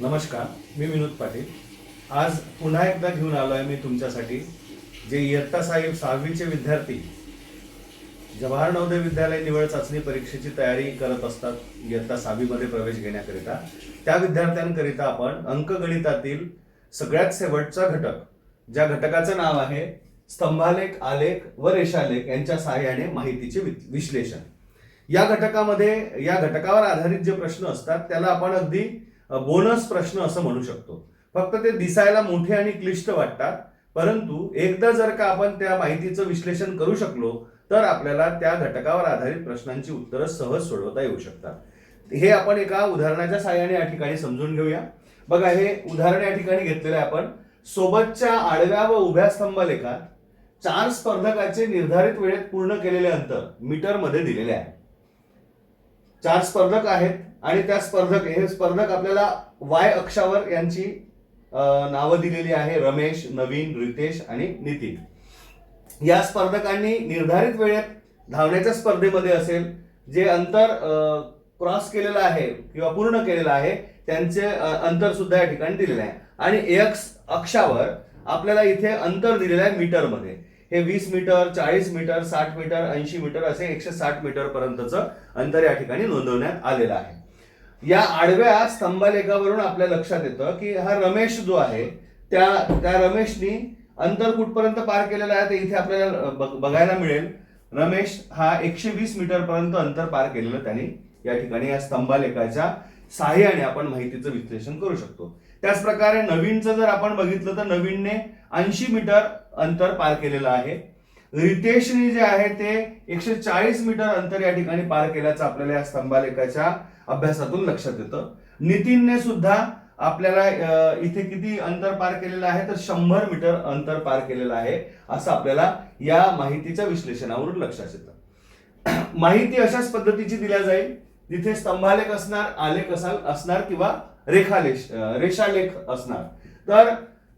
नमस्कार मी विनोद पाटील. आज पुन्हा एकदा घेऊन आलो आहे मी तुमच्यासाठी जे इयत्ता साहेब सहावीचे विद्यार्थी जवाहर नवोदय विद्यालय निवड चाचणी परीक्षेची तयारी करत असतात इयत्ता सहावीमध्ये प्रवेश घेण्याकरिता. त्या विद्यार्थ्यांकरिता आपण अंकगणितातील सगळ्यात शेवटचा घटक ज्या घटकाचं नाव आहे स्तंभालेख आलेख व रेषालेख यांच्या सहाय्याने माहितीचे वि- विश्लेषण. या घटकामध्ये या घटकावर आधारित जे प्रश्न असतात त्याला आपण अगदी बोनस प्रश्न असं म्हणू शकतो. फक्त ते दिसायला मोठे आणि क्लिष्ट वाटतात परंतु एकदा जर का आपण त्या माहितीचं विश्लेषण करू शकलो तर आपल्याला त्या घटकावर आधारित प्रश्नांची उत्तरं सहज सोडवता येऊ शकतात. हे आपण एका उदाहरणाच्या साहाय्याने या ठिकाणी समजून घेऊया. बघा हे उदाहरण या ठिकाणी घेतलेलं आहे आपण. सोबतच्या आडव्या व उभ्या स्तंभलेखात चार स्पर्धकाचे निर्धारित वेळेत पूर्ण केलेले अंतर मीटरमध्ये दिलेले आहे. चार स्पर्धक आहेत आणि त्या स्पर्धक हे स्पर्धक आपल्याला वाय अक्षावर यांची नावं दिलेली आहे. रमेश नवीन रितेश आणि नितीन. या स्पर्धकांनी निर्धारित वेळेत धावण्याच्या स्पर्धेमध्ये असेल जे अंतर क्रॉस केलेलं आहे किंवा पूर्ण केलेलं आहे त्यांचे अंतर सुद्धा या ठिकाणी दिलेलं आहे. आणि एक्स अक्षावर आपल्याला इथे अंतर दिलेलं आहे मीटरमध्ये. हे वीस मीटर चाळीस मीटर साठ मीटर ऐंशी मीटर असे एकशे साठ मीटर पर्यंतचं अंतर या ठिकाणी नोंदवण्यात आलेलं आहे. या आडव्या स्तंभालेखावरून आपल्या लक्षात येतं की हा रमेश जो आहे त्या त्या रमेशनी अंतर कुठपर्यंत पार केलेलं आहे ते इथे आपल्याला बघायला मिळेल. रमेश हा एकशे वीस मीटर पर्यंत अंतर पार केलेलं त्यांनी या ठिकाणी या स्तंभालेखाच्या सहाय्याने आपण माहितीचं विश्लेषण करू शकतो. त्याच प्रकारे नवीनचं जर आपण बघितलं तर नवीनने ऐंशी मीटर अंतर पार केलेलं आहे. रितेशने जे आहे ते एकशे चाळीस मीटर अंतर या ठिकाणी पार केल्याचं आपल्याला या स्तंभालेखाच्या अभ्यासातून लक्षात येतं. नितीनने सुद्धा आपल्याला इथे किती अंतर पार केलेलं आहे तर शंभर मीटर अंतर पार केलेलं आहे असं आपल्याला या माहितीच्या विश्लेषणावरून लक्षात येतं. माहिती अशाच पद्धतीची दिल्या जाईल. तिथे स्तंभालेख असणार आलेख असाल असणार किंवा रेखालेख रेषालेख असणार. तर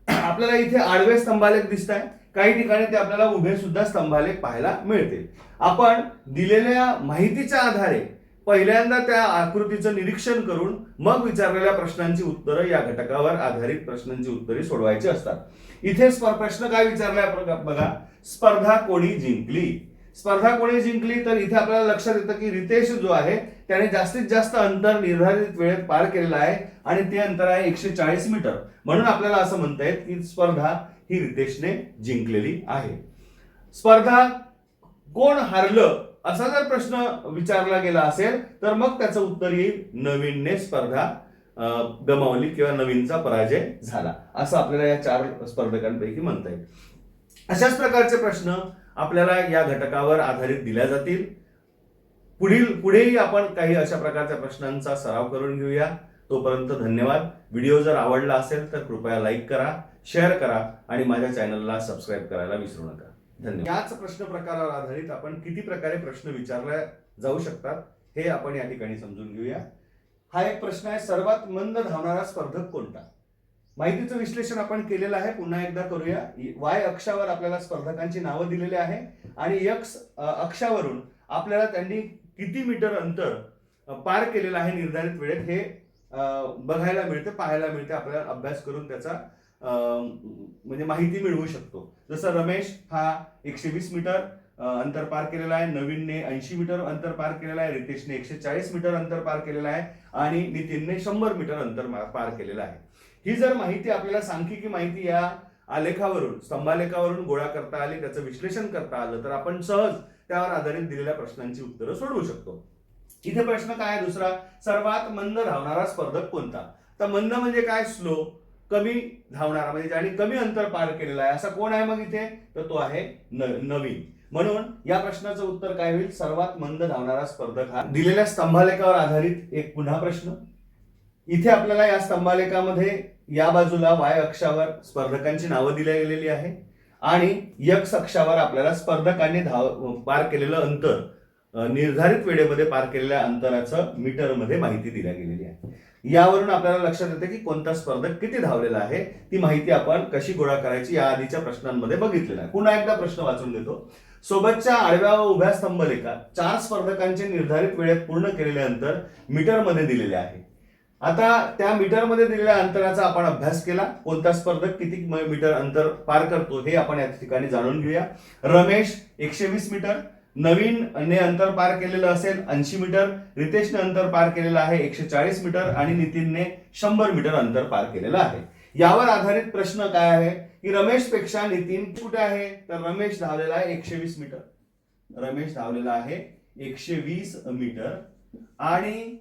आपल्याला इथे आडवे स्तंभालेख दिसत आहे काही ठिकाणी ते आपल्याला उभे सुद्धा स्तंभालेख पाहायला मिळते आपण दिलेल्या माहितीच्या आधारे पहिल्यांदा त्या आकृतीचं निरीक्षण करून मग विचारलेल्या प्रश्नांची उत्तरं या घटकावर आधारित प्रश्नांची उत्तरे सोडवायची असतात. इथे प्रश्न काय विचारलाय बघा. स्पर्धा कोणी जिंकली? स्पर्धा कोणी जिंकली तर इथे आपल्याला लक्षात येतं की रितेश जो आहे त्याने जास्तीत जास्त अंतर निर्धारित वेळेत पार केलेलं आहे आणि ते अंतर आहे एकशे चाळीस मीटर. म्हणून आपल्याला असं म्हणता येत की स्पर्धा ही रितेशने जिंकलेली आहे. स्पर्धा कोण हारलं असा जर प्रश्न विचारला गेला असेल तर मग त्याचं उत्तर येईल नवीनने स्पर्धा अं, गमावली किंवा नवीनचा पराजय झाला. असं आपल्याला या चार स्पर्धकांपैकी म्हणता येईल. अशाच प्रकारचे प्रश्न आपल्याला या घटकावर आधारित दिल्या जातील. पुढील पुढेही आपण काही अशा प्रकारच्या प्रश्नांचा सराव करून घेऊया. तोपर्यंत धन्यवाद. व्हिडिओ जर आवडला असेल तर कृपया लाईक करा शेअर करा आणि माझ्या चॅनलला सबस्क्राईब करायला विसरू नका. धन्यवाद. याच प्रश्न प्रकारावर आधारित आपण किती प्रकारे प्रश्न विचारले जाऊ शकतात हे आपण या ठिकाणी समजून घेऊया. हा एक प्रश्न आहे सर्वात मंद धावणारा स्पर्धक कोणता? माहितीचं विश्लेषण आपण केलेलं आहे. पुन्हा एकदा करूया. वाय अक्षावर आपल्याला स्पर्धकांची नावं दिलेली आहे. आणि यक्स अक्षावरून आपल्याला त्यांनी किती मीटर अंतर पार केलेलं आहे निर्धारित वेळेत हे बघायला मिळते पाहायला मिळते. आपल्याला अभ्यास करून त्याचा म्हणजे माहिती मिळवू शकतो. जसं रमेश हा एकशे वीस मीटर अंतर पार केलेला आहे. नवीनने ऐंशी मीटर अंतर पार केलेलं आहे. रितेशने एकशे चाळीस मीटर अंतर पार केलेलं आहे. आणि नितीनने शंभर मीटर अंतर पार केलेलं आहे. ही जर माहिती आपल्याला सांख्यिकी माहिती या आलेखावरून स्तंभालेखावरून गोळा करता आली त्याचं विश्लेषण करता आलं तर आपण सहज त्यावर आधारित दिलेल्या प्रश्नांची उत्तरं सोडवू शकतो. इथे प्रश्न काय आहे दुसरा? सर्वात मंद धावणारा स्पर्धक कोणता? तर मंद म्हणजे काय? स्लो कमी धावणारा म्हणजे ज्याने कमी अंतर पार केलेलं आहे. असा कोण आहे मग इथे? तर तो आहे न- नवीन. म्हणून या प्रश्नाचं उत्तर काय होईल? सर्वात मंद धावणारा स्पर्धक हा दिलेल्या स्तंभालेखावर आधारित एक पुन्हा प्रश्न. इथे आपल्याला या स्तंभालेखामध्ये या बाजूला वाय अक्षावर स्पर्धकांची नावं दिल्या गेलेली आहे आणि यक्स अक्षावर आपल्याला स्पर्धकांनी धाव पार केलेलं अंतर निर्धारित वेळेमध्ये पार केलेल्या अंतराचं मीटरमध्ये माहिती दिल्या गेलेली आहे. यावरून आपल्याला लक्षात येते की कोणता स्पर्धक किती धावलेला आहे ती माहिती आपण कशी गोळा करायची या आधीच्या प्रश्नांमध्ये बघितलेलं आहे. पुन्हा एकदा प्रश्न वाचून देतो सोबतच्या आडव्या व उभ्या स्तंभलेखात चार स्पर्धकांचे निर्धारित वेळेत पूर्ण केलेले अंतर मीटरमध्ये दिलेले आहे. आता त्या मीटरमध्ये दिलेल्या अंतराचा आपण अभ्यास केला. कोणता स्पर्धक किती मीटर अंतर पार करतो हे आपण या ठिकाणी जाणून घेऊया. रमेश एकशे वीस मीटर. नवीन ने अंतर पार केलेलं असेल ऐंशी मीटर. रितेशने अंतर पार केलेलं आहे एकशे चाळीस मीटर. आणि नितीनने शंभर मीटर अंतर पार केलेलं आहे. यावर आधारित प्रश्न काय आहे? की रमेशपेक्षा नितीन कुठे आहे? तर रमेश धावलेला आहे एकशे वीस मीटर. रमेश धावलेला आहे एकशे वीस मीटर. आणि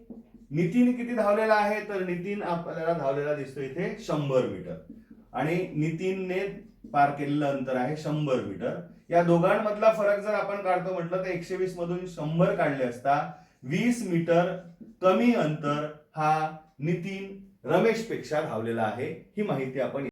नितीन किती धावलेला आहे? तर नितीन आपल्याला धावलेला दिसतो इथे शंभर मीटर. आणि नितीनने पार केलेलं अंतर आहे शंभर मीटर. या दोघांमधला फरक जर आपण काढतो म्हटलं तर एकशे वीस मधून शंभर काढले असता वीस मीटर कमी अंतर हा नितीन रमेशपेक्षा धावलेला आहे. ही माहिती आपण